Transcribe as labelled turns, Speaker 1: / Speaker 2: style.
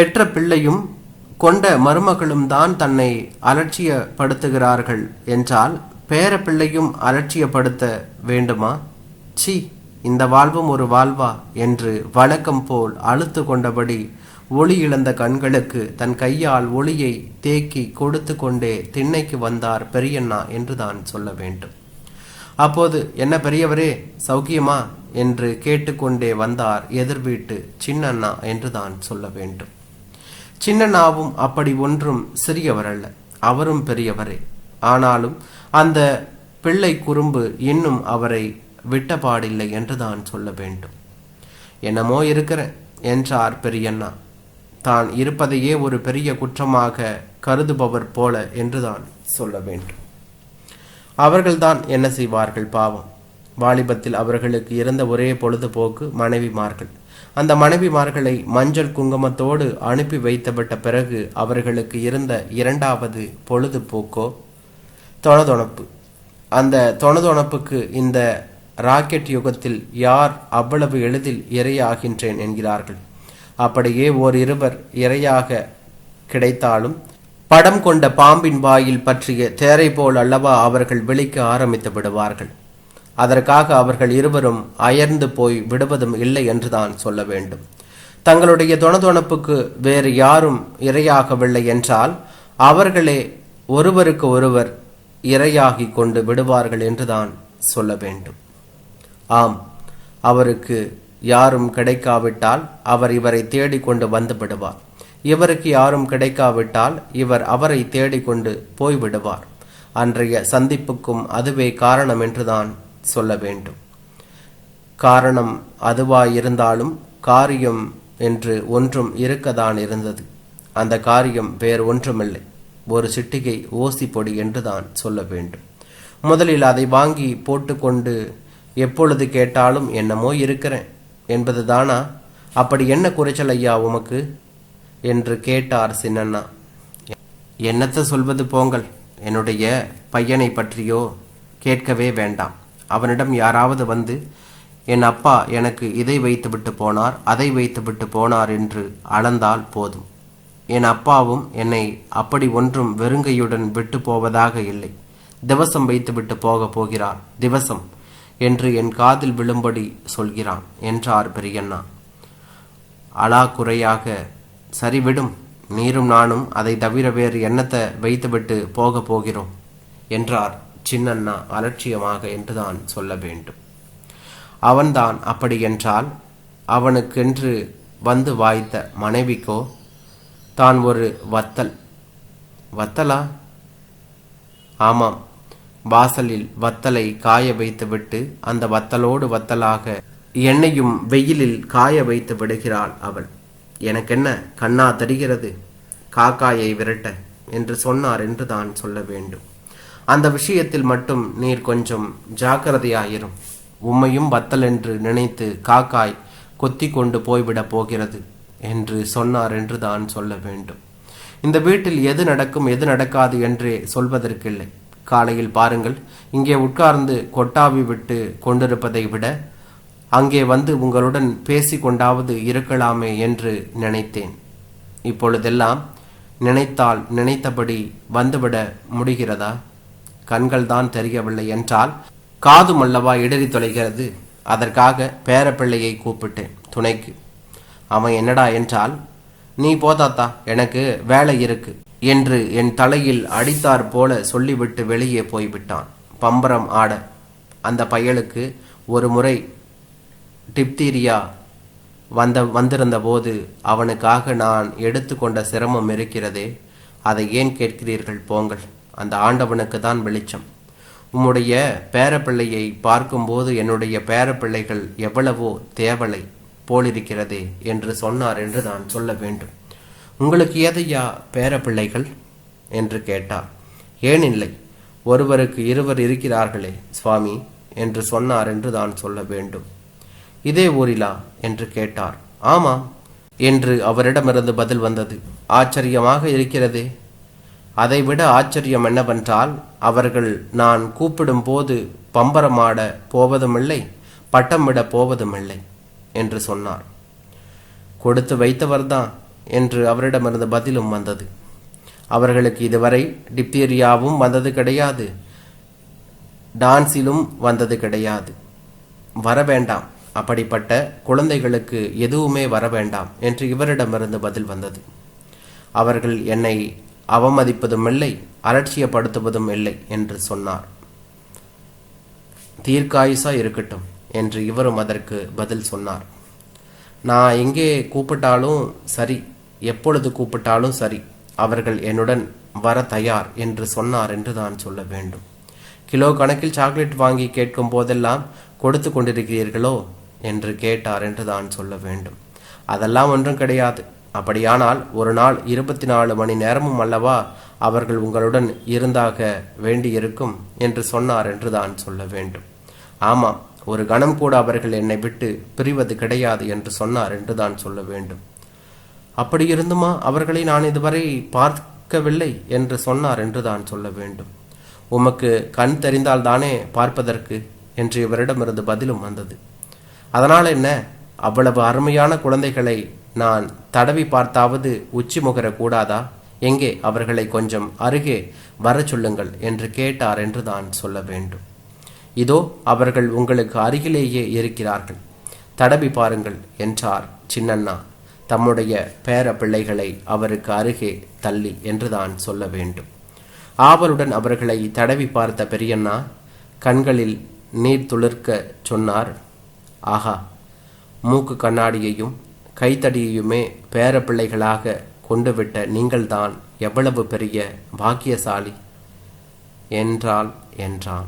Speaker 1: பெற்ற பிள்ளையும் கொண்ட மருமகளும் தான் தன்னை அலட்சியப்படுத்துகிறார்கள் என்றால் பேர பிள்ளையும் அலட்சியப்படுத்த வேண்டுமா? சி இந்த வாழ்வும் ஒரு வாழ்வா? என்று வழக்கம் போல் அழுத்து கொண்டபடி ஒளி இழந்த கண்களுக்கு தன் கையால் ஒளியை தேக்கி கொடுத்து கொண்டே திண்ணைக்கு வந்தார் பெரியண்ணா என்று தான் சொல்ல வேண்டும். அப்போது என்ன பெரியவரே சௌக்கியமா? என்று கேட்டுக்கொண்டே வந்தார் எதிர் வீட்டு சின்னண்ணா என்று தான் சொல்ல வேண்டும். சின்னண்ணாவும் அப்படி ஒன்றும் சிறியவர் அல்ல அவரும் பெரியவரே. ஆனாலும் அந்த பிள்ளை குறும்பு இன்னும் அவரை விட்டபாடில்லை என்று தான் சொல்ல வேண்டும். என்னமோ இருக்கிற என்றார் பெரியண்ணா. தான் இருப்பதையே ஒரு பெரிய குற்றமாக கருதுபவர் போல என்றுதான் சொல்ல வேண்டும். அவர்கள்தான் என்ன செய்வார்கள் பாவம். வாலிபத்தில் அவர்களுக்கு இருந்த ஒரே பொழுதுபோக்கு மனைவிமார்கள். அந்த மனைவிமார்களை மஞ்சள் குங்குமத்தோடு அனுப்பி வைத்துவிட்ட பிறகு அவர்களுக்கு இருந்த இரண்டாவது பொழுதுபோக்கோ? தொணதொணப்பு. அந்த தொணதொணப்புக்கு இந்த ராக்கெட் யுகத்தில் யார் அவ்வளவு எளிதில் இரையாகின்றேன் என்கிறார்கள். அப்படியே ஓர் இருவர் இரையாக கிடைத்தாலும் படம் கொண்ட பாம்பின் வாயில் பற்றிய தேரை போல் அல்லவா அவர்கள் விழிக்க ஆரம்பித்து விடுவார்கள். அதற்காக அவர்கள் இருவரும் அயர்ந்து போய் விடுவதும் இல்லை என்றுதான் சொல்ல வேண்டும். தங்களுடைய தொணதொணப்புக்கு வேறு யாரும் இரையாகவில்லை என்றால் அவர்களே ஒருவருக்கு ஒருவர் இரையாகி கொண்டு விடுவார்கள் என்றுதான் சொல்ல வேண்டும். ஆம் அவருக்கு யாரும் கிடைக்காவிட்டால் அவர் இவரை தேடிக்கொண்டு வந்து விடுவார். இவருக்கு யாரும் கிடைக்காவிட்டால் இவர் அவரை தேடிக்கொண்டு போய்விடுவார் அன்றைய சந்திப்புக்கும் அதுவே காரணம் என்றுதான் சொல்ல வேண்டும். காரணம் அதுவாயிருந்தாலும் காரியம் என்று ஒன்றும் இருக்கத்தான் இருந்தது. அந்த காரியம் வேறு ஒன்றுமில்லை. ஒரு சிட்டிகை ஓசி பொடி என்றுதான் சொல்ல வேண்டும். முதலில் அதை வாங்கி போட்டுக்கொண்டு எப்பொழுது கேட்டாலும் என்னமோ இருக்கிறேன். என்பது தானா அப்படி என்ன குறைச்சல் ஐயா உமக்கு? என்று கேட்டார் சின்னண்ணா. என்னத்த சொல்வது போங்கள். என்னுடைய பையனை பற்றியோ கேட்கவே வேண்டாம். அவனிடம் யாராவது வந்து என் அப்பா எனக்கு இதை வைத்துவிட்டு போனார் அதை வைத்துவிட்டு போனார் என்று அளந்தால் போதும். என் அப்பாவும் என்னை அப்படி ஒன்றும் வெறுங்கையுடன் விட்டு போவதாக இல்லை. திவசம் வைத்துவிட்டு போக போகிறார் திவசம் என்று என் காதில் விழும்படி சொல்கிறான் என்றார் பெரியண்ணா. அலா குறையாக சரிவிடும் நீரும் நானும் அதை தவிர வேறு எண்ணத்தை வைத்துவிட்டு போக போகிறோம் என்றார். சின்னண்ணா அலட்சியமாக என்றுதான் சொல்ல வேண்டும். அவன்தான் அப்படி என்றால் அவனுக்கென்று வந்து வாய்த்த மனைவிக்கோ தான் ஒரு வத்தல். வத்தலா? ஆமாம். வாசலில் வத்தலை காய வைத்துவிட்டு அந்த வத்தலோடு வத்தலாக எண்ணெயும் வெயிலில் காய வைத்து விடுகிறாள் அவள். எனக்கென்ன கண்ணா தெரிகிறது? காக்காயை விரட்ட என்று சொன்னார் என்று தான் சொல்ல வேண்டும். அந்த விஷயத்தில் மட்டும் நீர் கொஞ்சம் ஜாக்கிரதையாயிரும். உம்மையும் வத்தல் என்று நினைத்து காக்காய் கொத்தி கொண்டு போய்விடப் போகிறது என்று சொன்னார் என்று தான் சொல்ல வேண்டும். இந்த வீட்டில் எது நடக்கும் எது நடக்காது என்றே சொல்வதற்கில்லை. காலையில் பாருங்கள் இங்கே உட்கார்ந்து கொட்டாவி விட்டு கொண்டிருப்பதை விட அங்கே வந்து உங்களுடன் பேசி கொண்டாவது இருக்கலாமே என்று நினைத்தேன். இப்பொழுதெல்லாம் நினைத்தால் நினைத்தபடி வந்துவிட முடிகிறதா? கண்கள் தான் தெரியவில்லை என்றால் காது மல்லவா இடறி தொலைகிறது. அதற்காக பேரப்பிள்ளையை கூப்பிட்டேன் துணைக்கு. அவன் என்னடா என்றால் நீ போதாத்தா எனக்கு வேலை இருக்கு என்று என் தலையில் அடித்தார் போல சொல்லிவிட்டு வெளியே போய்விட்டான். பம்பரம் ஆட அந்த பயலுக்கு ஒரு முறை டிப்தீரியா வந்த வந்திருந்த போது அவனுக்காக நான் எடுத்துக்கொண்ட சிரமம் இருக்கிறதே அதை ஏன் கேட்கிறீர்கள் போங்கள். அந்த ஆண்டவனுக்கு தான் வெளிச்சம். உம்முடைய பேரப்பிள்ளையை பார்க்கும்போது என்னுடைய பேரப்பிள்ளைகள் எவ்வளவோ தேவலை போலிருக்கிறதே என்று சொன்னார் என்று நான் சொல்ல வேண்டும். உங்களுக்கு எதையா பேரப்பிள்ளைகள்? என்று கேட்டார். ஏனில்லை ஒருவருக்கு இருவர் இருக்கிறார்களே சுவாமி என்று சொன்னார் என்று தான் சொல்ல வேண்டும். இதே ஊரிலா? என்று கேட்டார். ஆமாம் என்று அவரிடமிருந்து பதில் வந்தது. ஆச்சரியமாக இருக்கிறதே. அதைவிட ஆச்சரியம் என்னவென்றால் அவர்கள் நான் கூப்பிடும் போது பம்பரமாட போவதுமில்லை பட்டமிட போவதுமில்லை என்று சொன்னார். கொடுத்து வைத்தவர்தான் என்று அவரிடமிருந்து பதிலும் வந்தது. அவர்களுக்கு இதுவரை டிப்தீரியாவும் வந்தது கிடையாது டான்ஸிலும் வந்தது கிடையாது. வர வேண்டாம் அப்படிப்பட்ட குழந்தைகளுக்கு எதுவுமே வர வேண்டாம் என்று இவரிடமிருந்து பதில் வந்தது. அவர்கள் என்னை அவமதிப்பதும் இல்லை அலட்சியப்படுத்துவதும் இல்லை என்று சொன்னார். தீர்க்காயுசா இருக்கட்டும் என்று இவரும் அதற்கு பதில் சொன்னார். நான் எங்கே கூப்பிட்டாலும் சரி எப்பொழுது கூப்பிட்டாலும் சரி அவர்கள் என்னுடன் வர தயார் என்று சொன்னார் என்று தான் சொல்ல வேண்டும். கிலோ கணக்கில் சாக்லேட் வாங்கி கேட்கும் போதெல்லாம் கொடுத்து கொண்டிருக்கிறீர்களோ என்று கேட்டார் என்று தான் சொல்ல வேண்டும். அதெல்லாம் ஒன்றும் கிடையாது. அப்படியானால் ஒரு நாள் இருபத்தி நாலு மணி நேரமும் அல்லவா அவர்கள் உங்களுடன் இருந்தாக வேண்டியிருக்கும் என்று சொன்னார் என்று தான் சொல்ல வேண்டும். ஆமாம் ஒரு கணம் கூட அவர்கள் என்னை விட்டு பிரிவது கிடையாது என்று சொன்னார் என்று தான் சொல்ல வேண்டும். அப்படி இருந்துமா அவர்களை நான் இதுவரை பார்க்கவில்லை என்று சொன்னார் என்று தான் சொல்ல வேண்டும். உமக்கு கண் தெரிந்தால் தானே பார்ப்பதற்கு? என்று இவரிடமிருந்து பதிலும் வந்தது. அதனால் என்ன? அவ்வளவு அருமையான குழந்தைகளை நான் தடவி பார்த்தாவது உச்சி முகர கூடாதா எங்கே அவர்களை கொஞ்சம் அருகே வரச் சொல்லுங்கள் என்று கேட்டார் என்று தான் சொல்ல வேண்டும். இதோ அவர்கள் உங்களுக்கு அருகிலேயே இருக்கிறார்கள். தடவி பாருங்கள் என்றார் சின்னண்ணா. தம்முடைய பேர பிள்ளைகளை அவருக்கு அருகே தள்ளி என்றுதான் சொல்ல வேண்டும். ஆவலுடன் அவர்களை தடவி பார்த்த பெரியண்ணா கண்களில் நீர் துளிர்க்க சொன்னார் ஆஹா மூக்கு கண்ணாடியையும் கைத்தடியுமே பேர பிள்ளைகளாக கொண்டு நீங்கள்தான் எவ்வளவு பெரிய பாக்கியசாலி? என்றால் என்றான்.